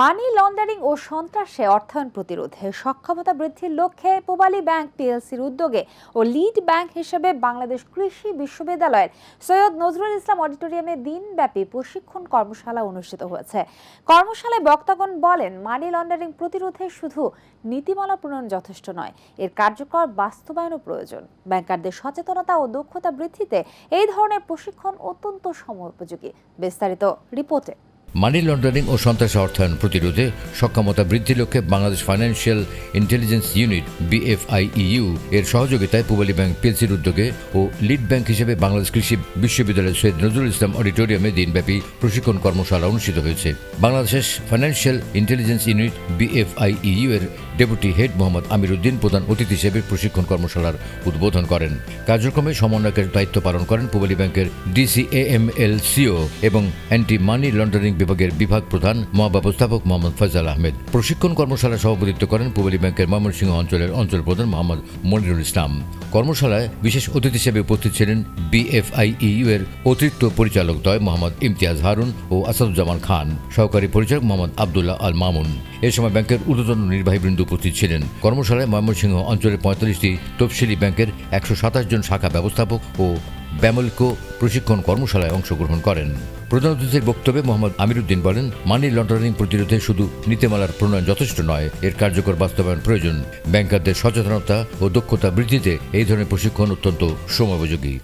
Money laundering ও সন্ত্রাসে অর্থায়ন প্রতিরোধে সক্ষমতা বৃদ্ধির লক্ষ্যে পোবালী ব্যাংক পিএলসির উদ্যোগে ও লিড ব্যাংক হিসেবে বাংলাদেশ কৃষি বিশ্ববিদ্যালয়ের সৈয়দ নজরুল ইসলাম অডিটোরিয়ামে দিনব্যাপী প্রশিক্ষণ কর্মশালা অনুষ্ঠিত হয়েছে। কর্মশালায় বক্তাগণ বলেন, মানি লন্ডারিং প্রতিরোধে শুধু নীতিমালা প্রণয়ন যথেষ্ট নয়, এর কার্যকর বাস্তবায়নও প্রয়োজন। ব্যাংকারদের সচেতনতা ও দক্ষতা বৃদ্ধিতে এই ধরনের প্রশিক্ষণ অত্যন্ত সময়োপযোগী। বিস্তারিত রিপোর্টে। মানি লন্ডারিং ও সন্ত্রাস অর্থায়ন প্রতিরোধে সক্ষমতা বৃদ্ধির লক্ষ্যে Bangladesh financial intelligence unit, BFIU, এর সহযোগিতায় পূবালী ব্যাংক পিএলসির উদ্যোগে ও লিড ব্যাংক হিসেবে বাংলাদেশ কৃষি বিশ্ববিদ্যালয়ের সৈয়দ নজরুল ইসলাম অডিটোরিয়ামে দিনব্যাপী প্রশিক্ষণ কর্মশালা অনুষ্ঠিত হয়েছে। বাংলাদেশের ফাইন্যান্সিয়াল ইন্টেলিজেন্স ইউনিট, বিএফআইইউ, এর ডেপুটি হেড মোহাম্মদ আমির উদ্দিন প্রধান অতিথি হিসেবে প্রশিক্ষণ কর্মশালার উদ্বোধন করেন। কার্যক্রমে সমন্বয়কের দায়িত্ব পালন করেন পূবালী ব্যাংকের ডিসিএএমএল সিও এবং অ্যান্টি মানি লন্ডারিং বিভাগের বিভাগ প্রধান মহাব্যবস্থাপক মোহাম্মদ ফয়জাল আহমেদ। প্রশিক্ষণ কর্মশালা সভাপতিত্ব করেন পূবালী ব্যাংকের ময়মনসিংহ অঞ্চলের অঞ্চল প্রধান মোহাম্মদ মনিরুল ইসলাম। কর্মশালায় বিশেষ অতিথি হিসেবে উপস্থিত ছিলেন বিএফআইইউ এর অতিরিক্ত পরিচালক দয় মোহাম্মদ ইমতিয়াজ হারুন ও আসাদুজ্জামান খান। সহকারী পরিচালক মোহাম্মদ আবদুল্লাহ আল মামুন। এ সময় ব্যাংকের ঊর্ধ্বতন নির্বাহীবৃন্দ উপস্থিত ছিলেন। কর্মশালায় ময়মনসিংহ অঞ্চলের পঁয়তাল্লিশটি তফসিলি ব্যাংকের একশো সাতাশ জন শাখা ব্যবস্থাপক ও ব্যামলকো প্রশিক্ষণ কর্মশালায় অংশগ্রহণ করেন। প্রধান অতিথির বক্তব্যে মোহাম্মদ আমিরুদ্দিন বলেন, মানি লন্ডারিং প্রতিরোধে শুধু নীতিমালার প্রণয়ন যথেষ্ট নয়, এর কার্যকর বাস্তবায়ন প্রয়োজন। ব্যাংকারদের সচেতনতা ও দক্ষতা বৃদ্ধিতে এই ধরনের প্রশিক্ষণ অত্যন্ত সময়োপযোগী।